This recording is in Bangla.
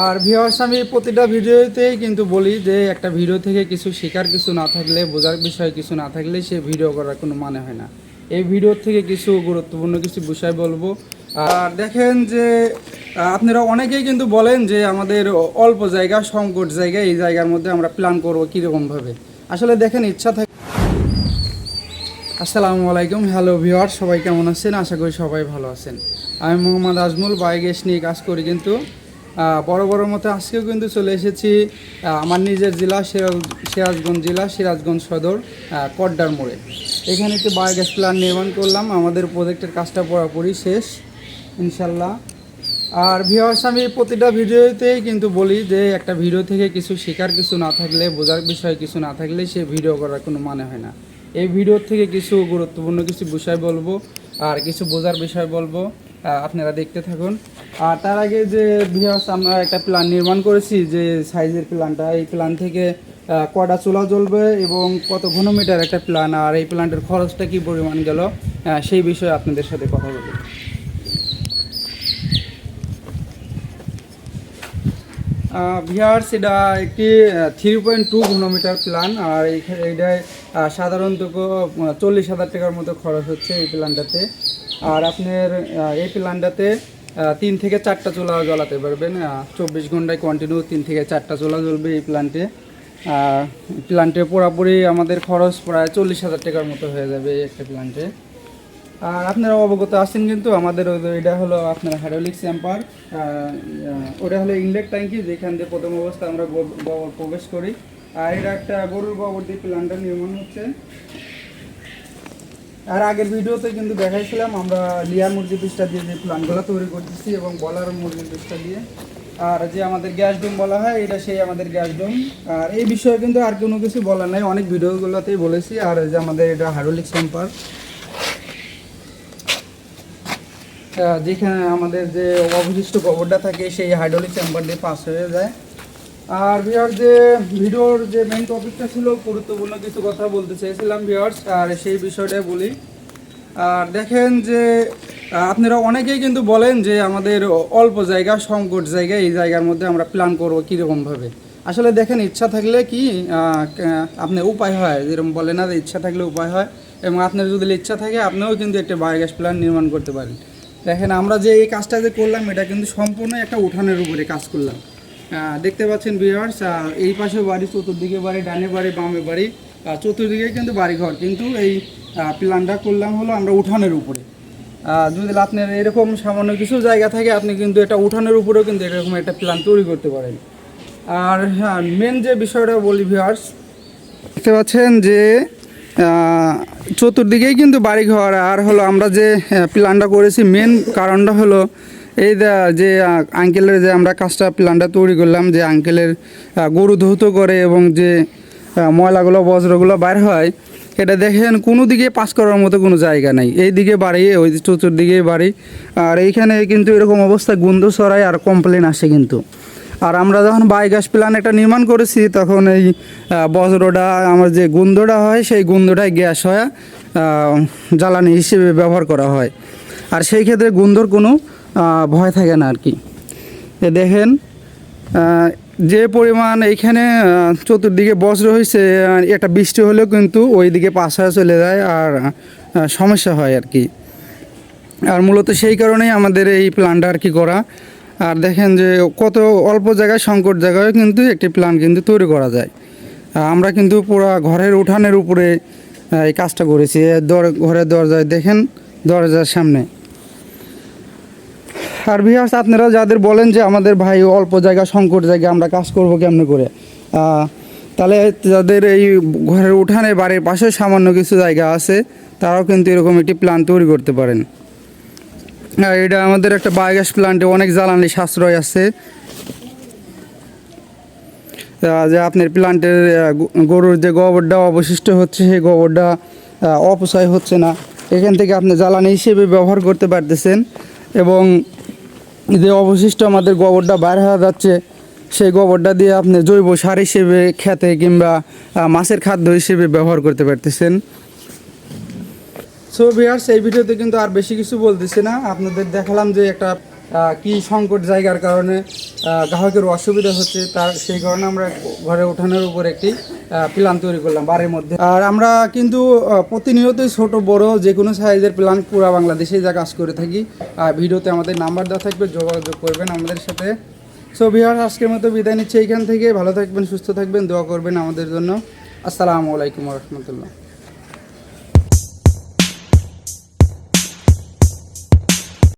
আর ভিউয়ার্স আমি প্রতিটা ভিডিওতেই কিন্তু বলি যে একটা ভিডিও থেকে কিছু শেখার কিছু না থাকলে, বোঝার বিষয় কিছু না থাকলে সে ভিডিও করার কোনো মানে হয় না। এই ভিডিও থেকে কিছু গুরুত্বপূর্ণ কিছু বিষয় বলব। আর দেখেন যে আপনারা অনেকেই কিন্তু বলেন যে আমাদের অল্প জায়গা, সংকট জায়গা, এই জায়গার মধ্যে আমরা প্ল্যান করব কীরকমভাবে। আসলে দেখেন, ইচ্ছা থাকে আসসালামু আলাইকুম হ্যালো ভিওয়ার সবাই কেমন আছেন? আশা করি সবাই ভালো আছেন। আমি মোহাম্মদ আজমুল বায়োগ্যাস নিয়ে কাজ করি কিন্তু বড় বড় মতো আজকেও কিন্তু চলে এসেছি আমার নিজের জেলা সিরাজ সিরাজগঞ্জ জেলা সিরাজগঞ্জ সদর কড্ডার মোড়ে। এখানে একটি বায়োগ্যাস প্ল্যান্ট নির্মাণ করলাম, আমাদের প্রজেক্টের কাজটা পুরোপুরি শেষ, ইনশাল্লাহ। আর ভিউয়ার্স আমি প্রতিটা ভিডিওতেই কিন্তু বলি যে, একটা ভিডিও থেকে কিছু শেখার কিছু না থাকলে, বোঝার বিষয় কিছু না থাকলে সে ভিডিও করার কোনো মানে হয় না। এই ভিডিও থেকে কিছু গুরুত্বপূর্ণ কিছু বিষয় বলব, আর কিছু বোঝার বিষয় বলব আপনারা দেখতে থাকুন। আর তার আগে যে ভিউয়ার্স আমরা একটা প্ল্যান নির্মাণ করেছি যে সাইজের প্ল্যানটা এই প্ল্যান থেকে কটা চুলা জ্বলবে এবং কত ঘনমিটার একটা প্ল্যান আর এই প্ল্যানটার খরচটা কি পরিমাণ গেল সেই বিষয়ে আপনাদের সাথে কথা বলি ভিআরস এটা একটি থ্রি পয়েন্ট টু ঘনমিটার প্ল্যান আর এইখানে এটায় সাধারণত চল্লিশ হাজার টাকার মতো খরচ হচ্ছে এই প্ল্যানটাতে আর আপনার এই প্ল্যানটাতে তিন থেকে চারটা চুলা জ্বলাতে পারবেন চব্বিশ ঘন্টায় কন্টিনিউ তিন থেকে চারটা চুলা জ্বলবে এই প্ল্যান্টে প্ল্যান্টে পুরোপুরি আমাদের খরচ প্রায় চল্লিশ হাজার টাকার মতো হয়ে যাবে এই একটা প্ল্যান্টে আর আপনারা অবগত আছেন কিন্তু আমাদের এটা হলো আপনার হাইড্রোলিক স্যাম্পার ওটা হলো ইনলেট ট্যাঙ্কি যেখান দিয়ে প্রথম অবস্থা আমরা গোবর প্রবেশ করি। আর এটা একটা গরুর গোবর দিয়ে প্ল্যান্টটা নির্মাণ হচ্ছে। আর আগের ভিডিওতে কিন্তু দেখাইছিলাম আমরা লিয়ার মুরগি পিসটা দিয়ে যে প্ল্যানগুলো তৈরি করতেছি এবং বলার মুরগির পিসটা দিয়ে। আর যে আমাদের গ্যাস ডোম বলা হয়, এটা সেই আমাদের গ্যাস ডোম। আর এই বিষয়ে কিন্তু আর কোনো কিছু বলার নাই, অনেক ভিডিওগুলোতেই বলেছি। আর যে আমাদের এটা হাইড্রোলিক স্যাম্পার যেখানে আমাদের যে অবশিষ্ট গোবরটা থাকে, সেই হাইড্রোলিক চেম্বার দিয়ে পাস হয়ে যায়। আর ভিওর যে ভিডিওর যে মেইন টপিকটা ছিল, গুরুত্বপূর্ণ কিছু কথা বলতে চেয়েছিলাম ভিওর্স আর সেই বিষয়টা বলি। আর দেখেন যে আপনারা অনেকেই কিন্তু বলেন যে আমাদের অল্প জায়গা, সংকট জায়গা, এই জায়গার মধ্যে আমরা প্ল্যান করব কীরকমভাবে। আসলে দেখেন, ইচ্ছা থাকলে কি আপনার উপায় হয়, যেরকম বলে না যে ইচ্ছা থাকলে উপায় হয়, এবং আপনার যদি ইচ্ছা থাকে, আপনিও কিন্তু একটা বায়োগ্যাস প্ল্যান্ট নির্মাণ করতে পারেন। দেখেন, আমরা যে এই কাজটা যে করলাম, এটা কিন্তু সম্পূর্ণ একটা উঠানের উপরে কাজ করলাম। দেখতে পাচ্ছেন বিয়ার্স এই পাশে বাড়ি, চতুর্দিকে বাড়ি, ডানে বাড়ি, বামে বাড়ি চতুর্দিকে কিন্তু বাড়িঘর। কিন্তু এই প্ল্যানটা করলাম হলো আমরা উঠানের উপরে। যদি আপনার এরকম সামান্য কিছু জায়গা থাকে, আপনি কিন্তু এটা উঠানের উপরেও কিন্তু এরকম একটা প্ল্যান তৈরি করতে পারেন। আর হ্যাঁ মেন যে বিষয়টা বলি ভিউয়ার্স দেখতে পাচ্ছেন যে চতুর্দিকেই কিন্তু বাড়িঘর। আর হলো আমরা যে প্ল্যানটা করেছি মেন কারণটা হলো এই যে আঙ্কেলের যে আমরা কাজটা প্ল্যানটা তৈরি করলাম, যে আঙ্কেলের গরু ধৌত করে এবং যে ময়লাগুলো বজ্রগুলো বাইর হয়, এটা দেখেন কোনো দিকে পাস করার মতো কোনো জায়গা নাই। এই দিকে বাড়ি, ওই চতুর্দিকে বাড়ি। আর এইখানে কিন্তু এরকম অবস্থা, গন্ধ ছড়ায় আর কমপ্লেন আসে কিন্তু। আর আমরা যখন বায়োগ্যাস প্ল্যান একটা নির্মাণ করেছি, তখন এই বজ্রটা আমার যে গুন্দটা হয়, সেই গুন্দটাই গ্যাস হয় জ্বালানি হিসেবে ব্যবহার করা হয়। আর সেই ক্ষেত্রে গুন্দর কোনো ভয় থাকে না আর কি। দেখেন যে পরিমাণ এইখানে চতুর্দিকে বজ্র হয়েছে একটা বৃষ্টি হলেও কিন্তু ওই দিকে পাশ চলে যায় আর সমস্যা হয় আর কি। আর মূলত সেই কারণেই আমাদের এই প্ল্যানটা আর কি করা। আর দেখেন যে কত অল্প জায়গায়, সংকট জায়গায় কিন্তু একটি প্ল্যান কিন্তু তৈরি করা যায়। আমরা কিন্তু পুরো ঘরের উঠানের উপরে এই কাজটা করেছি। দর, ঘরের দরজায় দেখেন, দরজার সামনে। আর ভিউয়ার্স আপনারা যাদের বলেন যে আমাদের ভাই অল্প জায়গা, সংকট জায়গা, আমরা কাজ করব কেমনে করে? তাহলে যাদের এই ঘরের উঠানে, বাড়ির পাশে সামান্য কিছু জায়গা আছে, তারাও কিন্তু এরকম একটি প্ল্যান তৈরি করতে পারেন। আর এটা আমাদের একটা বায়োগ্যাস প্ল্যান্টে অনেক জ্বালানি সাশ্রয় আছে। যে আপনার প্ল্যান্টের গরুর যে গোবরটা অবশিষ্ট হচ্ছে, সেই গোবরটা অপচয় হচ্ছে না। এখান থেকে আপনি জ্বালানি হিসেবে ব্যবহার করতে পারতেছেন এবং যে অবশিষ্ট আমাদের গোবরটা বাইর হয়ে যাচ্ছে। সেই গোবরটা দিয়ে আপনি জৈব সার হিসেবে খেতে কিংবা মাছের খাদ্য হিসেবে ব্যবহার করতে পারতেছেন। সো বিহার্স এই ভিডিওতে কিন্তু আর বেশি কিছু বলতেছি না। আপনাদের দেখালাম যে একটা কি সংকট জায়গার কারণে গ্রাহকের অসুবিধা হচ্ছে, তার সেই কারণে আমরা ঘরে ওঠানোর উপর একটি প্ল্যান তৈরি করলাম বাড়ির মধ্যে। আর আমরা কিন্তু প্রতিনিয়তই ছোট, বড় যে কোনো সাইজের প্ল্যান পুরো বাংলাদেশে যা কাজ করে থাকি। ভিডিওতে আমাদের নাম্বার দেওয়া থাকবে, যোগাযোগ করবেন আমাদের সাথে। সো বিহার আজকের মতো বিদায় নিচ্ছে এইখান থেকে। ভালো থাকবেন, সুস্থ থাকবেন, দোয়া করবেন আমাদের জন্য। আসসালামু আলাইকুম রহমতুল্লাহ।